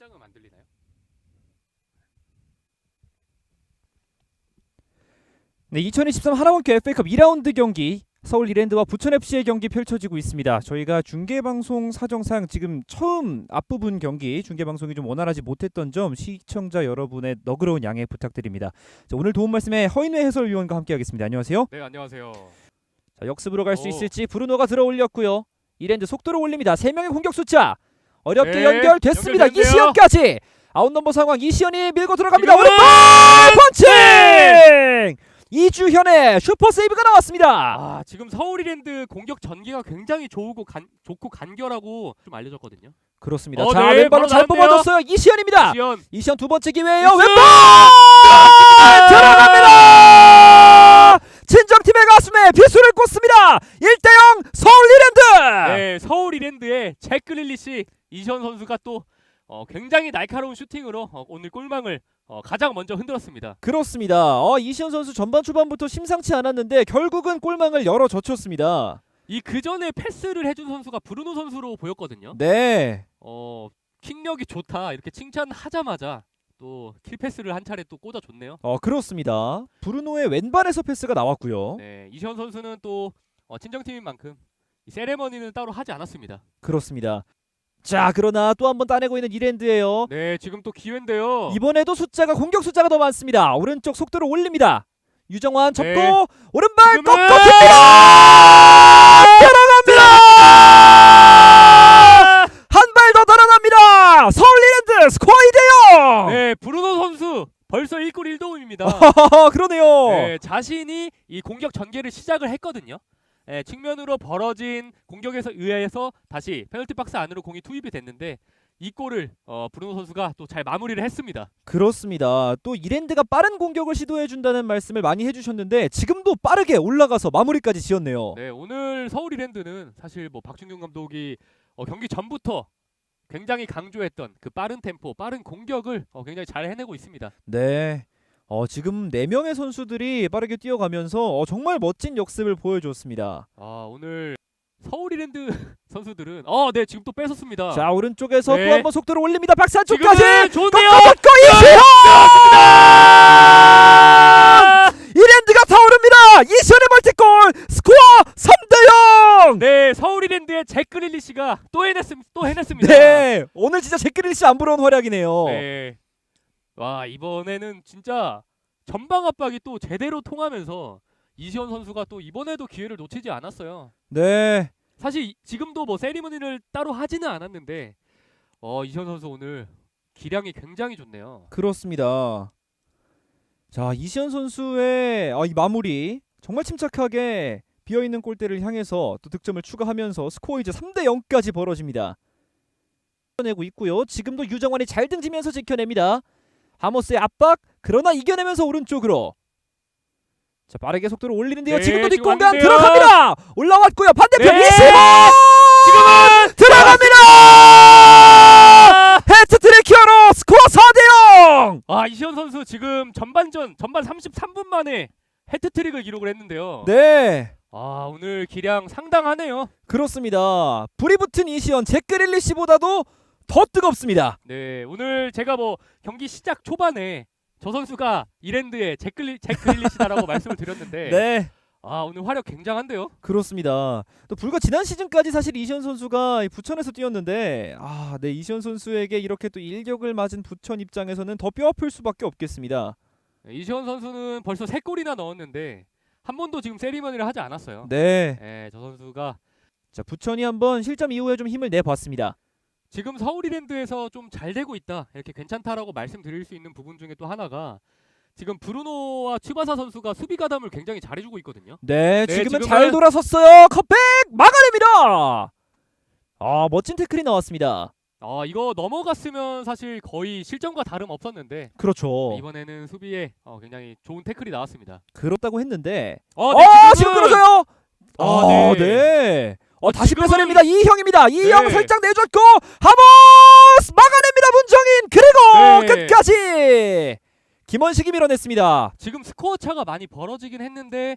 심장음 안 들리나요? 네, 2023 하나원큐 FA컵 2라운드 경기 서울 이랜드와 부천 FC의 경기 펼쳐지고 있습니다. 저희가 중계 방송 사정상 지금 처음 앞부분 경기 중계 방송이 좀 원활하지 못했던 점 시청자 여러분의 너그러운 양해 부탁드립니다. 자, 오늘 도움 말씀에 허인회 해설위원과 함께하겠습니다. 안녕하세요. 네 안녕하세요. 자, 역습으로 갈수 오. 있을지 브루노가 들어 올렸고요. 이랜드 속도를 올립니다. 세 명의 공격 숫자 어렵게 네, 연결됐습니다. 연결됐네요. 이시연까지 아웃 넘버 상황 이시연이 밀고 들어갑니다. 오른발 펀칭 이주현의 슈퍼 세이브가 나왔습니다. 아 지금 서울이랜드 공격 전개가 굉장히 좋고 간, 좋고 간결하고 좀 알려졌거든요. 그렇습니다. 어, 자 네, 왼발로 바로 잘 나왔네요. 뽑아줬어요. 이시연입니다. 시연 이시연 두 번째 기회예요. 슛! 왼발 들어갑니다. 친정팀의 가슴에 비수를 꽂습니다. 1대0 서울 이랜드. 네 서울 이랜드의 잭 그릴리시 이시연 선수가 또 어, 굉장히 날카로운 슈팅으로 어, 오늘 골망을 어, 가장 먼저 흔들었습니다. 그렇습니다. 어, 이시연 선수 전반 초반부터 심상치 않았는데 결국은 골망을 열어 젖혔습니다. 이 그 전에 패스를 해준 선수가 브루노 선수로 보였거든요. 네. 어 킥력이 좋다 이렇게 칭찬하자마자 또 킬 패스를 한 차례 또 꽂아줬네요. 어 그렇습니다. 브루노의 왼발에서 패스가 나왔고요. 네 이시현 선수는 또 어, 친정팀인 만큼 이 세레머니는 따로 하지 않았습니다. 그렇습니다. 자 그러나 또 한 번 따내고 있는 이랜드예요. 네 지금 또 기회인데요. 이번에도 숫자가 공격 숫자가 더 많습니다. 오른쪽 속도를 올립니다. 유정환 접고 네. 오른발 지금은- 꺾어줍니다. 한 발 더 달아납니다. 서울 이랜드 스코어 2대 0. 네 브루노 선수 벌써 1골 1도움입니다. 그러네요. 네, 자신이 이 공격 전개를 시작을 했거든요. 네, 측면으로 벌어진 공격에서 의해서 다시 페널티 박스 안으로 공이 투입이 됐는데 이 골을 어, 브루노 선수가 또 잘 마무리를 했습니다. 그렇습니다. 또 이랜드가 빠른 공격을 시도해 준다는 말씀을 많이 해주셨는데 지금도 빠르게 올라가서 마무리까지 지었네요. 네, 오늘 서울 이랜드는 사실 뭐 박준경 감독이 어, 경기 전부터 굉장히 강조했던 그 빠른 템포, 빠른 공격을 어, 굉장히 잘 해내고 있습니다. 네. 어, 지금 네 명의 선수들이 빠르게 뛰어가면서 어, 정말 멋진 역습을 보여줬습니다. 아, 오늘 서울 이랜드 선수들은 어, 네, 지금 또 뺏었습니다. 자 오른쪽에서 네. 또 한번 속도를 올립니다. 박스 지금은 좋은데요. 꺾어줬고 이시현 이랜드가 타오릅니다. 이시현의 멀티골 스코어 3대 0. 네, 서울 이랜드의 잭 그릴리시가 또 해냈습 또 해냈습니다. 네, 오늘 진짜 제크릴씨 안 부러운 활약이네요. 네. 와, 이번에는 진짜 전방 압박이 또 제대로 통하면서 이시현 선수가 또 이번에도 기회를 놓치지 않았어요. 네. 사실 이- 지금도 뭐 세리머니를 따로 하지는 않았는데 어 이시현 선수 오늘 기량이 굉장히 좋네요. 그렇습니다. 자 이시현 선수의 아, 이 마무리 정말 침착하게 비어 있는 골대를 향해서 또 득점을 추가하면서 스코어 이제 3대 0까지 벌어집니다. 내고 있고요. 지금도 유정환이 잘 등지면서 지켜냅니다. 하모스의 압박 그러나 이겨내면서 오른쪽으로 자 빠르게 속도를 올리는데요. 네, 지금도 지금 뒷공간 왔는데요. 들어갑니다. 올라왔고요. 반대편 네. 이시현 들어갑니다. 해트트릭 히어로 스코어 4대 0. 아 이시현 선수 지금 전반전 전반 33분 만에 해트트릭을 기록을 했는데요. 네. 아 오늘 기량 상당하네요. 그렇습니다. 불이 붙은 이시연 잭 그릴리시보다도 더 뜨겁습니다. 네 오늘 제가 뭐 경기 시작 초반에 저 선수가 이랜드의 잭, 그리, 잭 그릴리시다라고 말씀을 드렸는데 네. 아 오늘 화력 굉장한데요. 그렇습니다. 또 불과 지난 시즌까지 사실 이시연 선수가 이 부천에서 뛰었는데 아, 네 이시연 선수에게 이렇게 또 일격을 맞은 부천 입장에서는 더 뼈아플 수밖에 없겠습니다. 네, 이시현 선수는 벌써 세 골이나 넣었는데 한 번도 지금 세리머니를 하지 않았어요. 네. 네, 저 선수가 자, 부천이 한번 실점 이후에 좀 힘을 내 봤습니다. 지금 서울이랜드에서 좀 잘 되고 있다 이렇게 괜찮다라고 말씀드릴 수 있는 부분 중에 또 하나가 지금 브루노와 치바사 선수가 수비 가담을 굉장히 잘해주고 있거든요. 네, 네, 지금은 지금은- 잘 돌아섰어요. 컵백 막아냅니다. 아, 멋진 태클이 나왔습니다. 아 이거 넘어갔으면 사실 거의 실점과 다름 없었는데 그렇죠. 이번에는 수비에 어, 굉장히 좋은 태클이 나왔습니다. 그렇다고 했는데 어, 어, 네, 지금 지금은- 끊어져요. 아, 아, 네. 네. 어, 다시 지금은- 뺏어냅니다. 이형입니다. 이형 네. 살짝 내줬고 하모스 막아냅니다. 문정인 그리고 네. 끝까지 김원식이 밀어냈습니다. 지금 스코어 차가 많이 벌어지긴 했는데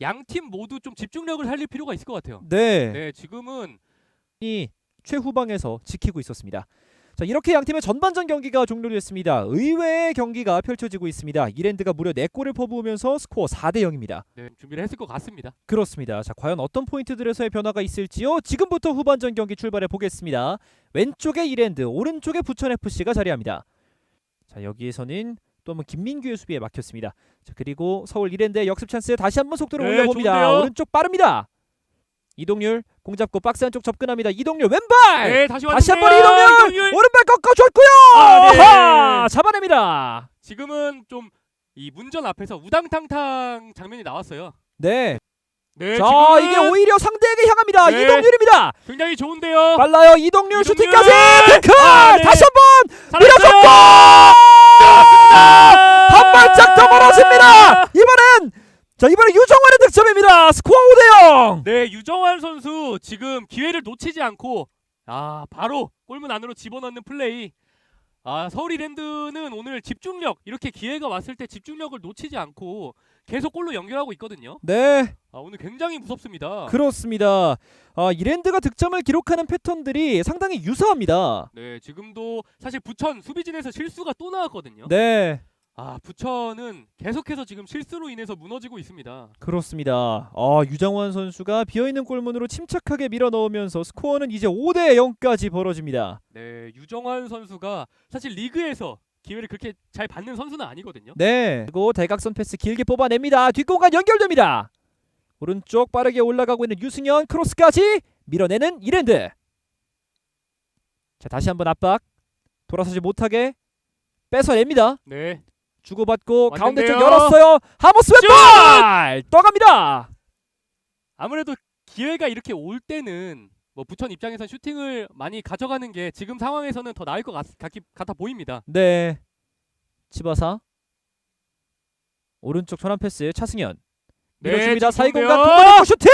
양 팀 모두 좀 집중력을 살릴 필요가 있을 것 같아요. 네. 네, 지금은 이 최후방에서 지키고 있었습니다. 자 이렇게 양 팀의 전반전 경기가 종료됐습니다. 의외의 경기가 펼쳐지고 있습니다. 이랜드가 무려 4골을 퍼부으면서 스코어 4대 0입니다. 네, 준비를 했을 것 같습니다. 그렇습니다. 자 과연 어떤 포인트들에서의 변화가 있을지요? 지금부터 후반전 경기 출발해 보겠습니다. 왼쪽에 이랜드, 오른쪽에 부천 FC가 자리합니다. 자 여기에서는 또 한번 김민규의 수비에 막혔습니다. 자 그리고 서울 이랜드의 역습 찬스에 다시 한번 속도를 네, 올려봅니다. 좋은데요? 오른쪽 빠릅니다. 이동률 공 잡고 박스 안쪽 접근합니다. 이동률 왼발 네, 다시 다시. 한번 이동률 이동률! 오른발 꺾어줬고요. 아, 네. 아하! 잡아냅니다. 지금은 좀 이 문전 앞에서 우당탕탕 장면이 나왔어요. 네. 네, 자 지금은 이게 오히려 상대에게 향합니다. 네. 이동률입니다. 굉장히 좋은데요. 빨라요. 이동률 이동률! 슈팅까지 태클 아, 네. 다시 한번. 밀어줬고 한 발짝 더 멀어집니다. 이번엔 자 이번엔 유정환의 득점입니다. 스코어 5대 0. 네, 유정환 선수 지금 기회를 놓치지 않고 아 바로 골문 안으로 집어넣는 플레이. 아 서울 이랜드는 오늘 집중력 이렇게 기회가 왔을 때 집중력을 놓치지 않고 계속 골로 연결하고 있거든요. 네 아 오늘 굉장히 무섭습니다. 그렇습니다. 아 이랜드가 득점을 기록하는 패턴들이 상당히 유사합니다. 네, 지금도 사실 부천 수비진에서 실수가 또 나왔거든요. 네 아 부천은 계속해서 지금 실수로 인해서 무너지고 있습니다. 그렇습니다. 아 유정환 선수가 비어있는 골문으로 침착하게 밀어 넣으면서 스코어는 이제 5대 0까지 벌어집니다. 네, 유정환 선수가 사실 리그에서 기회를 그렇게 잘 받는 선수는 아니거든요. 네. 그리고 대각선 패스 길게 뽑아냅니다. 뒷공간 연결됩니다. 오른쪽 빠르게 올라가고 있는 유승현 크로스까지 밀어내는 이랜드. 자 다시 한번 압박. 돌아서지 못하게 뺏어냅니다. 네, 주고받고 가운데 쪽 왔는데요. 열었어요. 하모스 왼발 떠갑니다. 아무래도 기회가 이렇게 올 때는 뭐 부천 입장에선 슈팅을 많이 가져가는 게 지금 상황에서는 더 나을 것 같, 같, 같아 보입니다. 네. 치바사 오른쪽 전환 패스 차승현 밀어줍니다. 사이 공간 좋은데요? 동반했고 슈팅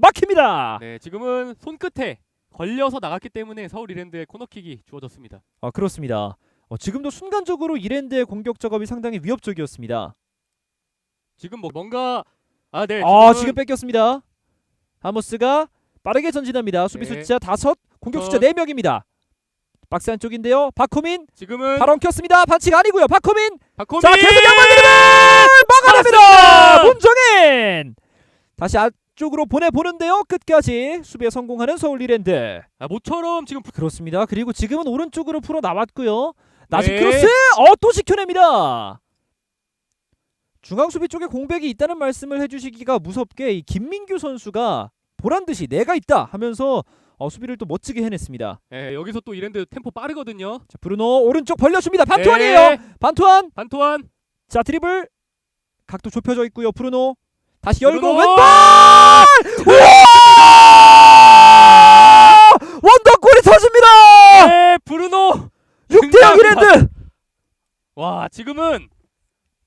막힙니다. 네, 지금은 손끝에 걸려서 나갔기 때문에 서울 이랜드의 코너킥이 주어졌습니다. 아 그렇습니다. 어, 지금도 순간적으로 이랜드의 공격 작업이 상당히 위협적이었습니다. 지금 뭐 뭔가 아, 네. 아 지금 뺏겼습니다. 하모스가 빠르게 전진합니다. 수비 네. 숫자 다섯, 공격 숫자 어. 네 명입니다. 박스 안쪽인데요. 박호민 지금은 바로 엉켰습니다. 반칙 아니고요. 박호민 박호민 자 계속 드리블 막아냅니다. 문정인 다시 앞쪽으로 보내 보는데요. 끝까지 수비에 성공하는 서울 이랜드. 아, 모처럼 지금 부- 그렇습니다. 그리고 지금은 오른쪽으로 풀어 나왔고요. 낮은 네. 크로스 어또 지켜냅니다. 중앙 수비 쪽에 공백이 있다는 말씀을 해주시기가 무섭게 이 김민규 선수가 보란 듯이 내가 있다 하면서 어, 수비를 또 멋지게 해냈습니다. 예, 여기서 또 이랜드 템포 빠르거든요. 자, 브루노 오른쪽 벌려줍니다. 반투안이에요. 네, 반투안. 반토환 자 드리블 각도 좁혀져 있고요. 브루노 다시 열고 브루노! 왼발. 우와! 원더골이 터집니다. 네, 브루노 6대 0 이랜드. 와 지금은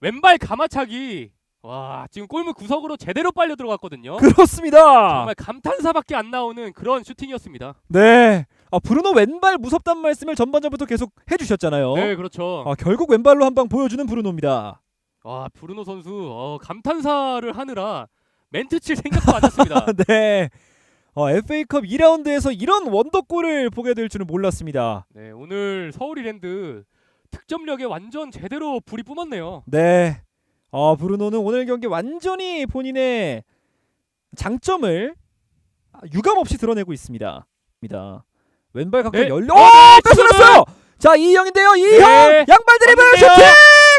왼발 가마차기 와 지금 골문 구석으로 제대로 빨려 들어갔거든요. 그렇습니다. 정말 감탄사밖에 안 나오는 그런 슈팅이었습니다. 네. 아 브루노 왼발 무섭단 말씀을 전반전부터 계속 해주셨잖아요. 네 그렇죠. 아 결국 왼발로 한 방 보여주는 브루노입니다. 와 브루노 선수 어, 감탄사를 하느라 멘트 칠 생각도 안 났습니다. 네. 어, FA컵 2라운드에서 이런 원더골을 보게 될 줄은 몰랐습니다. 네 오늘 서울 이랜드 득점력에 완전 제대로 불이 뿜었네요. 네. 어, 브루노는 오늘 경기 완전히 본인의 장점을 유감 없이 드러내고 있습니다. 입니다. 왼발 각도 네. 열려. 어, 어, 네, 뺏어냈어요. 자, 이형인데요. 이형 네. 양발 드리블. 슈팅.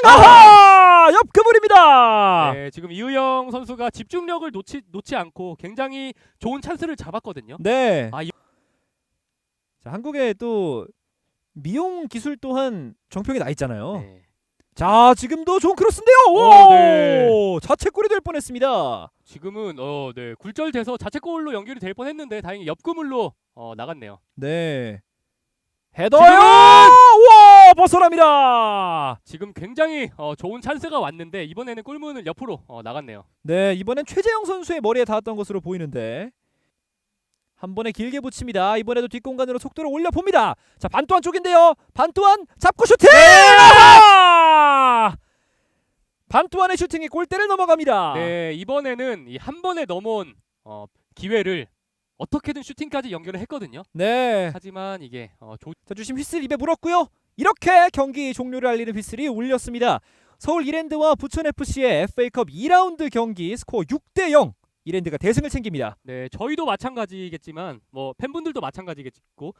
아하! 옆 그물입니다. 네 지금 이우영 선수가 집중력을 놓치 놓지 않고 굉장히 좋은 찬스를 잡았거든요. 네. 아, 이- 자, 한국에 또 미용 기술 또한 정평이 나 있잖아요. 네. 자, 지금도 좋은 크로스인데요. 오! 어, 네. 자책골이 될 뻔했습니다. 지금은 어, 네 굴절돼서 자책골로 연결이 될 뻔했는데 다행히 옆 그물로 어, 나갔네요. 네. 헤더요. 와, 벗어납니다. 지금 굉장히 어, 좋은 찬스가 왔는데 이번에는 골문을 옆으로 어, 나갔네요. 네, 이번엔 최재영 선수의 머리에 닿았던 것으로 보이는데 한 번에 길게 붙입니다. 이번에도 뒷공간으로 속도를 올려 봅니다. 자, 반또한 쪽인데요. 반또한 잡고 슈팅! 아하! 반또한의 슈팅이 골대를 넘어갑니다. 네 이번에는 이 한 번에 넘어온 어, 기회를 어떻게든 슈팅까지 연결을 했거든요. 네. 하지만 이게 어, 조, 자 주심 휘슬 입에 물었고요. 이렇게 경기 종료를 알리는 휘슬이 울렸습니다. 서울 이랜드와 부천 FC의 FA컵 2라운드 경기 스코어 6대 0. 이랜드가 대승을 챙깁니다. 네, 저희도 마찬가지겠지만 뭐 팬분들도 마찬가지겠고